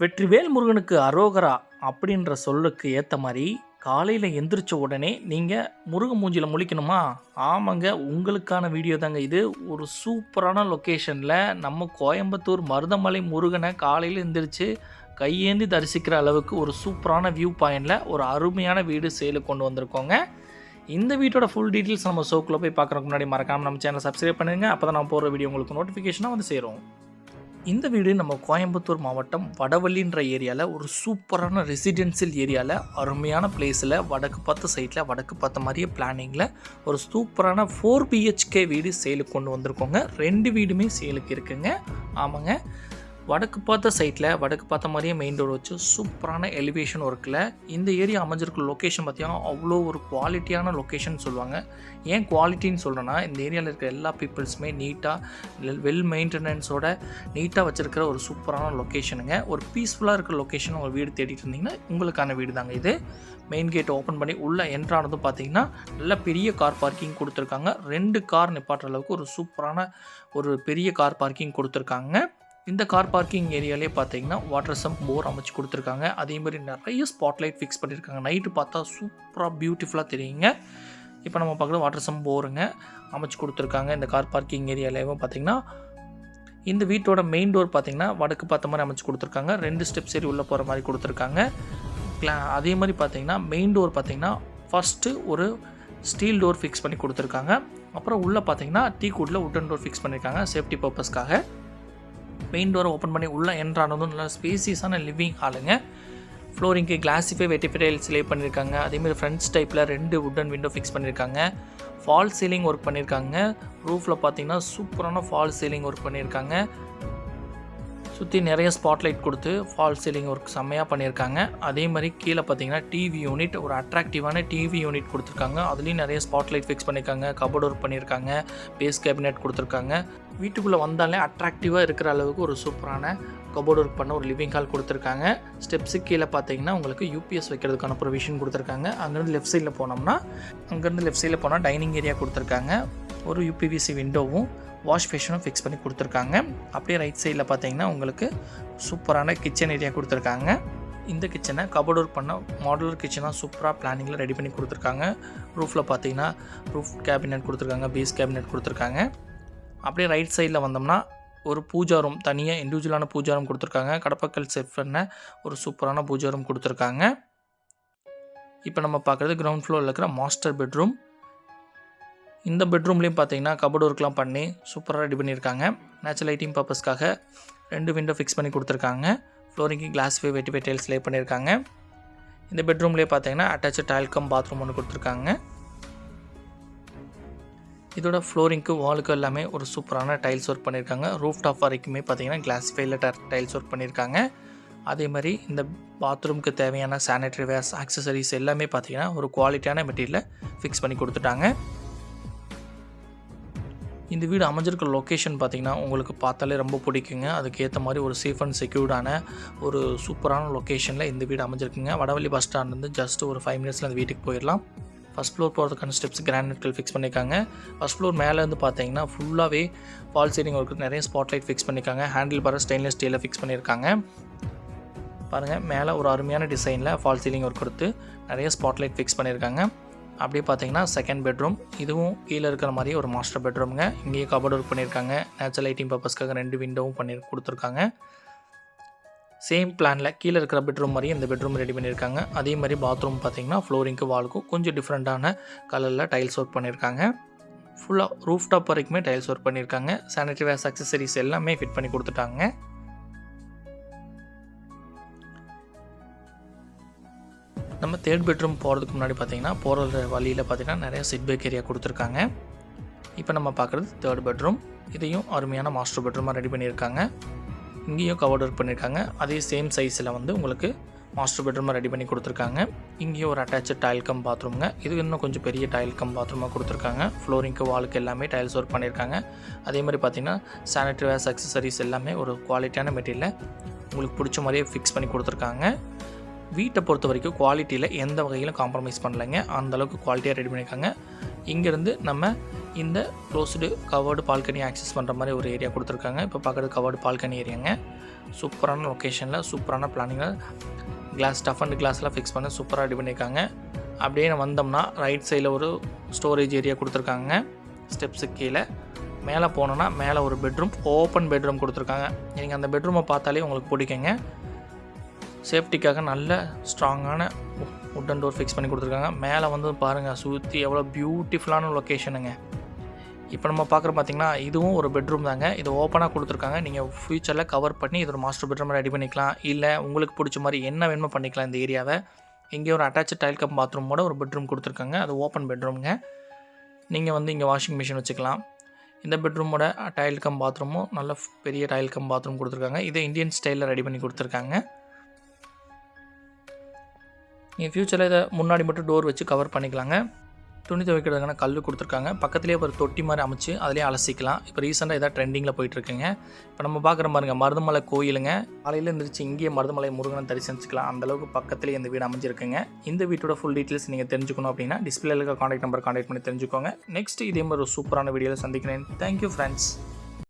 வெற்றிவேல் முருகனுக்கு அரோகரா அப்படின்ற சொல்லுக்கு ஏற்ற மாதிரி காலையில் எந்திரிச்ச உடனே நீங்கள் முருகன் மூஞ்சியில் முழிக்கணுமா? ஆமாங்க உங்களுக்கான வீடியோ தாங்க இது. ஒரு சூப்பரான லொக்கேஷனில் நம்ம கோயம்புத்தூர் மருதமலை முருகனை காலையில் எந்திரிச்சு கையேந்தி தரிசிக்கிற அளவுக்கு ஒரு சூப்பரான வியூ பாயிண்டில் ஒரு அருமையான வீடு சேலுக்கு கொண்டு வந்திருக்கோங்க. இந்த வீட்டோட ஃபுல் டீட்டெயில்ஸ் நம்ம ஷோக்குள்ளே போய் பார்க்குறதுக்கு முன்னாடி மறக்காமல் நம்ம சேனலை சப்ஸ்கிரைப் பண்ணுங்க. அப்போ தான் நான் போகிற வீடியோ உங்களுக்கு நோட்டிஃபிகேஷனாக வந்து சேரும். இந்த வீடு நம்ம கோயம்புத்தூர் மாவட்டம் வடவள்ளின்ற ஏரியாவில் ஒரு சூப்பரான ரெசிடென்சியல் ஏரியாவில் அருமையான பிளேஸில் வடக்கு பார்த்த சைட்டில் வடக்கு பார்த்த மாதிரியே பிளானிங்கில் ஒரு சூப்பரான ஃபோர் பிஹெச்கே வீடு சேலுக்கு கொண்டு வந்திருக்கோங்க. ரெண்டு வீடுமே சேலுக்கு இருக்குங்க. ஆமாங்க. வடக்கு பார்த்த சைட்டில் வடக்கு பார்த்த மாதிரியே மெயின் ரோடு வச்சு சூப்பரான எலிவேஷன் ஒர்க்கில் இந்த ஏரியா அமைஞ்சிருக்க லொக்கேஷன் பார்த்தீங்கன்னா அவ்வளோ ஒரு குவாலிட்டியான லொக்கேஷன் சொல்லுவாங்க. ஏன் குவாலிட்டின்னு சொல்கிறேன்னா இந்த ஏரியாவில் இருக்கிற எல்லா பீப்புள்ஸுமே நீட்டாக வெல் மெயின்டெனன்ஸோட நீட்டாக வச்சுருக்கிற ஒரு சூப்பரான லொக்கேஷனுங்க ஒரு பீஸ்ஃபுல்லாக இருக்கிற லொக்கேஷன் ஒரு வீடு தேடிட்டு இருந்தீங்கன்னா உங்களுக்கான வீடு தாங்க இது. மெயின் கேட் ஓப்பன் பண்ணி உள்ளே என்ட்ரானதும் பார்த்தீங்கன்னா நல்ல பெரிய கார் பார்க்கிங் கொடுத்துருக்காங்க. ரெண்டு கார் நிப்பாட்டுற அளவுக்கு ஒரு சூப்பரான ஒரு பெரிய கார் பார்க்கிங் கொடுத்துருக்காங்க. இந்த கார் பார்க்கிங் ஏரியாலே பார்த்தீங்கன்னா வாட்டர் சம்ப் போர் அமைச்சு கொடுத்துருக்காங்க. அதே மாதிரி நிறைய ஸ்பாட்லைட் ஃபிக்ஸ் பண்ணியிருக்காங்க. நைட்டு பார்த்தா சூப்பராக பியூட்டிஃபுல்லாக தெரியுங்க. இப்போ நம்ம பார்க்குறது வாட்டர் சம்ப் போருங்க அமைச்சு கொடுத்துருக்காங்க. இந்த கார் பார்க்கிங் ஏரியாலேயும் பார்த்தீங்கன்னா இந்த வீட்டோட மெயின் டோர் பார்த்தீங்கன்னா வடக்கு பார்த்த மாதிரி அமைச்சு கொடுத்துருக்காங்க. ரெண்டு ஸ்டெப்ஸ் ஏறி உள்ளே போகிற மாதிரி கொடுத்துருக்காங்க. கிளா அதே மாதிரி பார்த்தீங்கன்னா மெயின் டோர் பார்த்தீங்கன்னா ஃபஸ்ட்டு ஒரு ஸ்டீல் டோர் ஃபிக்ஸ் பண்ணி கொடுத்துருக்காங்க. அப்புறம் உள்ளே பார்த்தீங்கன்னா டீ கூட்டில் உட்டன் டோர் ஃபிக்ஸ் பண்ணியிருக்காங்க சேஃப்டி பர்பஸ்க்காக மெயின் டோரை ஓப்பன் பண்ணி உள்ளே என்ட்ரானதும் நல்லா ஸ்பேசியஸான லிவிங் ஹாலுங்க. ஃப்ளோரிங்க்கு கிளாஸிஃபை வெட்டிஃபிடைல்ஸ் லே பண்ணியிருக்காங்க. அதேமாதிரி ஃப்ரண்ட்ஸ் டைப்பில் ரெண்டு வுட்டன் விண்டோ ஃபிக்ஸ் பண்ணியிருக்காங்க. ஃபால் சீலிங் ஒர்க் பண்ணியிருக்காங்க. ரூஃபில் பார்த்தீங்கன்னா சூப்பரான ஃபால் சீலிங் ஒர்க் பண்ணியிருக்காங்க. சுற்றி நிறைய ஸ்பாட்லைட் கொடுத்து ஃபால் சீலிங் ஒர்க் செம்மையாக பண்ணியிருக்காங்க. அதே மாதிரி கீழே பார்த்தீங்கன்னா டிவி யூனிட் ஒரு அட்ராக்டிவான டிவி யூனிட் கொடுத்துருக்காங்க. அதுலேயும் நிறைய ஸ்பாட்லைட் ஃபிக்ஸ் பண்ணியிருக்காங்க கபோர்ட் ஒர்க் பண்ணியிருக்காங்க பேஸ் கேபினெட் கொடுத்துருக்காங்க. வீட்டுக்குள்ளே வந்தாலே அட்ராக்டிவாக இருக்கிற அளவுக்கு ஒரு சூப்பரான கபோர்ட் ஒர்க் பண்ண ஒரு லிவிங் ஹால் கொடுத்துருக்காங்க. ஸ்டெப்ஸுக்கு கீழே பார்த்தீங்கன்னா உங்களுக்கு யூபிஎஸ் வைக்கிறதுக்கான ப்ரொவிஷன் கொடுத்துருக்காங்க. அங்கேருந்து லெஃப்ட் சைடில் போனோம்னா அங்கேருந்து லெஃப்ட் சைடில் போனால் டைனிங் ஏரியா கொடுத்துருக்காங்க. ஒரு யூபிவிசி விண்டோவும் வாஷ் பேஷனும் ஃபிக்ஸ் பண்ணி கொடுத்துருக்காங்க. அப்படியே ரைட் சைடில் பார்த்தீங்கன்னா உங்களுக்கு சூப்பரான கிச்சன் ஏரியா கொடுத்துருக்காங்க. இந்த கிச்சனை கபோர்ட் ஒர்க் பண்ண மாடுலர் கிச்சனாக சூப்பராக பிளானிங்கில் ரெடி பண்ணி கொடுத்துருக்காங்க. ரூஃபில் பார்த்தீங்கன்னா ரூஃப் கேபினெட் கொடுத்துருக்காங்க பேஸ் கேபினெட் கொடுத்துருக்காங்க. அப்படியே ரைட் சைடில் வந்தோம்னா ஒரு பூஜா ரூம் தனியாக இண்டிவிஜுவலான பூஜா ரூம் கொடுத்துருக்காங்க. கடப்பக்கல் செட் பண்ண ஒரு சூப்பரான பூஜா ரூம் கொடுத்துருக்காங்க. இப்போ நம்ம பார்க்குறது கிரவுண்ட் ஃப்ளோரில் இருக்கிற மாஸ்டர் பெட்ரூம் இந்த பெட்ரூம்லேயும் பார்த்தீங்கன்னா கபோர்ட் ஒர்க்லாம் பண்ணி சூப்பராக ரெடி பண்ணியிருக்காங்க. நேச்சுரல் லைட்டிங் பர்பஸ்க்காக ரெண்டு விண்டோ ஃபிக்ஸ் பண்ணி கொடுத்துருக்காங்க. ஃப்ளோரிங்க்கு கிளாஸ் வே வெட்டி டைல்ஸ் லே பண்ணியிருக்காங்க. இந்த பெட்ரூம்லேயே பார்த்தீங்கன்னா அட்டாச்சு டைல்கம் பாத்ரூம் ஒன்று கொடுத்துருக்காங்க. இதோட ஃப்ளோரிங்க்கு வாலுக்கு எல்லாமே ஒரு சூப்பரான டைல்ஸ் ஒர்க் பண்ணியிருக்காங்க. ரூஃப் டாப் வரைக்குமே பார்த்தீங்கன்னா கிளாஸ் ஃபைலில் டைல்ஸ் ஒர்க் பண்ணியிருக்காங்க. அதே மாதிரி இந்த பாத்ரூம்க்கு தேவையான சானிடரி வேர்ஸ் ஆக்சசரிஸ் எல்லாமே பார்த்தீங்கன்னா ஒரு குவாலிட்டியான மெட்டீரியலை ஃபிக்ஸ் பண்ணி கொடுத்துட்டாங்க. இந்த வீடு அமைஞ்சிருக்க லொக்கேஷன் பார்த்திங்கன்னா உங்களுக்கு பார்த்தாலே ரொம்ப பிடிக்குங்க. அதுக்கேற்ற மாதிரி ஒரு சேஃப் அண்ட் செக்யூர்டான ஒரு சூப்பரான லொக்கேஷனில் இந்த வீடு அமைஞ்சிருக்குங்க. வடவள்ளி பஸ் ஸ்டாண்ட்லேருந்து ஜஸ்ட் ஒரு ஃபைவ் மினிட்ஸில் அந்த வீட்டுக்கு போயிடலாம். ஃபஸ்ட் ஃப்ளோர் போகிறதுக்கான ஸ்டெப்ஸ் கிரானைட்கள் ஃபிக்ஸ் பண்ணியிருக்காங்க. ஃபஸ்ட் ஃப்ளோர் மேலேருந்து பார்த்தீங்கன்னா ஃபுல்லாகவே ஃபால் சீலிங் ஒர்க்கு நிறைய ஸ்பாட்லைட் ஃபிக்ஸ் பண்ணியிருக்காங்க. ஹேண்டில் பார ஸ்டெயின்லெஸ் ஸ்டீலில் ஃபிக்ஸ் பண்ணியிருக்காங்க. பாருங்கள் மேலே ஒரு அருமையான டிசைனில் ஃபால் சீலிங் ஒர்க் கொடுத்து நிறைய ஸ்பாட்லைட் ஃபிக்ஸ் பண்ணியிருக்காங்க. அப்படியே பார்த்தீங்கன்னா செகண்ட் பெட்ரூம் இதுவும் கீழே இருக்கிற மாதிரி ஒரு மாஸ்டர் பெட்ரூமுங்க இங்கேயும் கபோர்ட் ஒர்க் பண்ணியிருக்காங்க. நேச்சுரல் லைட்டிங் பர்பஸ்க்காக ரெண்டு விண்டோவும் பண்ணி கொடுத்துருக்காங்க. சேம் பிளானில் கீழே இருக்கிற பெட்ரூம் மாதிரி இந்த பெட்ரூம் ரெடி பண்ணியிருக்காங்க. அதே மாதிரி பாத்ரூம் பார்த்தீங்கன்னா ஃப்ளோரிங்க்கு வாலுக்கும் கொஞ்சம் டிஃப்ரெண்ட்டான கலரில் டைல்ஸ் ஒர்க் பண்ணியிருக்காங்க. ஃபுல்லாக ரூஃப் டாப் வரைக்குமே டைல்ஸ் ஒர்க் பண்ணியிருக்காங்க. சானிட்டரி வேர்ஸ் அக்சசரிஸ் எல்லாமே ஃபிட் பண்ணி கொடுத்துட்டாங்க. நம்ம தேர்ட் பெட்ரூம் போகிறதுக்கு முன்னாடி பார்த்தீங்கன்னா போகிற வழியில் பார்த்தீங்கன்னா நிறைய சிட் பேக் ஏரியா கொடுத்துருக்காங்க. இப்போ நம்ம பார்க்குறது தேர்ட் பெட்ரூம் இதையும் அருமையான மாஸ்டர் பெட்ரூமாக ரெடி பண்ணியிருக்காங்க. இங்கேயும் கவர்ட் ஒர்க் பண்ணியிருக்காங்க. அதே சேம் சைஸில் வந்து உங்களுக்கு மாஸ்டர் பெட்ரூமாக ரெடி பண்ணி கொடுத்துருக்காங்க. இங்கேயும் ஒரு அட்டாச்சு டைல் கம் பாத்ரூம்ங்க இது இன்னும் கொஞ்சம் பெரிய டைல் கம் பாத்ரூமாக கொடுத்துருக்காங்க. ஃப்ளோரிங்க்கு வாலுக்கு எல்லாமே டைல்ஸ் ஒர்க் பண்ணியிருக்காங்க. அதே மாதிரி பார்த்தீங்கன்னா சானிட்டரி வேர்ஸ் அக்சசரிஸ் எல்லாமே ஒரு குவாலிட்டியான மெட்டீரியலை உங்களுக்கு பிடிச்ச மாதிரியே ஃபிக்ஸ் பண்ணி கொடுத்துருக்காங்க. வீட்டை பொறுத்த வரைக்கும் குவாலிட்டியில் எந்த வகையிலும் காம்ப்ரமைஸ் பண்ணலைங்க. அந்த அளவுக்கு குவாலிட்டியாக ரெடி பண்ணியிருக்காங்க. இங்கேருந்து நம்ம இந்த க்ளோஸ்டு கவர்டு பால்கனி ஆக்சஸ் பண்ணுற மாதிரி ஒரு ஏரியா கொடுத்துருக்காங்க. இப்போ பார்க்குறது கவர்டு பால்கனி ஏரியாங்க சூப்பரான லொக்கேஷனில் சூப்பரான பிளானிங்கில் கிளாஸ் டஃப் அண்ட் கிளாஸ்லாம் ஃபிக்ஸ் பண்ணி சூப்பராக ரெடி பண்ணியிருக்காங்க. அப்படியே வந்தோம்னா ரைட் சைடில் ஒரு ஸ்டோரேஜ் ஏரியா கொடுத்துருக்காங்க. ஸ்டெப்ஸுக்கு கீழே. மேலே போனோன்னா மேலே ஒரு பெட்ரூம் ஓப்பன் பெட்ரூம் கொடுத்துருக்காங்க. நீங்கள் அந்த பெட்ரூமை பார்த்தாலே உங்களுக்கு பிடிக்குங்க. சேஃப்டிக்காக நல்ல ஸ்ட்ராங்கான உட்டன் டோர் ஃபிக்ஸ் பண்ணி கொடுத்துருக்காங்க. மேலே வந்து பாருங்கள் சுற்றி எவ்வளோ பியூட்டிஃபுல்லான லொக்கேஷனுங்க இப்போ நம்ம பார்க்குற பார்த்தீங்கன்னா இதுவும் ஒரு பெட்ரூம் தாங்க. இது ஓப்பனாக கொடுத்துருக்காங்க. நீங்கள் ஃப்யூச்சரில் கவர் பண்ணி இது ஒரு மாஸ்டர் பெட்ரூம் ரெடி பண்ணிக்கலாம். இல்லை உங்களுக்கு பிடிச்ச மாதிரி என்ன வேணுமோ பண்ணிக்கலாம் இந்த ஏரியாவை இங்கே ஒரு அட்டாச் டைல் கம் பாத்ரூமோட ஒரு பெட்ரூம் கொடுத்துருக்காங்க. அது ஓப்பன் பெட்ரூம்ங்க நீங்கள் வந்து இங்கே வாஷிங் மிஷின் வச்சுக்கலாம். இந்த பெட்ரூமோட டைல் கம் பாத்ரூமும் நல்ல பெரிய டைல் கம் பாத்ரூம் கொடுத்துருக்காங்க. இதை இந்தியன் ஸ்டைலில் ரெடி பண்ணி கொடுத்துருக்காங்க. நீங்கள் ஃப்யூச்சரில் இதை முன்னாடி மட்டும் டோர் வச்சு கவர் பண்ணிக்கலாங்க. துணி துவைக்கிறதுக்கான கல் கொடுத்துருக்காங்க. பக்கத்துலேயே ஒரு தொட்டி மாதிரி அமைச்சு அதிலே அலசிக்கலாம். இப்போ ரீசெண்டாக இதாக ட்ரெண்டிங்கில் போயிட்டுருக்குங்க. இப்போ நம்ம பார்க்குற பாருங்க மருதமலை கோயிலுங்க. காலையில் இருந்துச்சு இங்கேயே மருதமலை முருகனை தரிசனிச்சுக்கலாம் அந்தளவுக்கு பக்கத்துலேயே இந்த வீடு அமைஞ்சிருக்குங்க. இந்த வீட்டோட ஃபுல் டீட்டெயில்ஸ் நீங்கள் தெரிஞ்சுக்கணும் அப்படின்னா டிஸ்பிளேல இருக்க காண்டாக்ட் நம்பர் காண்டாக்ட் பண்ணி தெரிஞ்சுக்கோங்க. நெக்ஸ்ட் இதே மாதிரி ஒரு சூப்பரான வீடியோவில் சந்திக்கிறேன். Thank you friends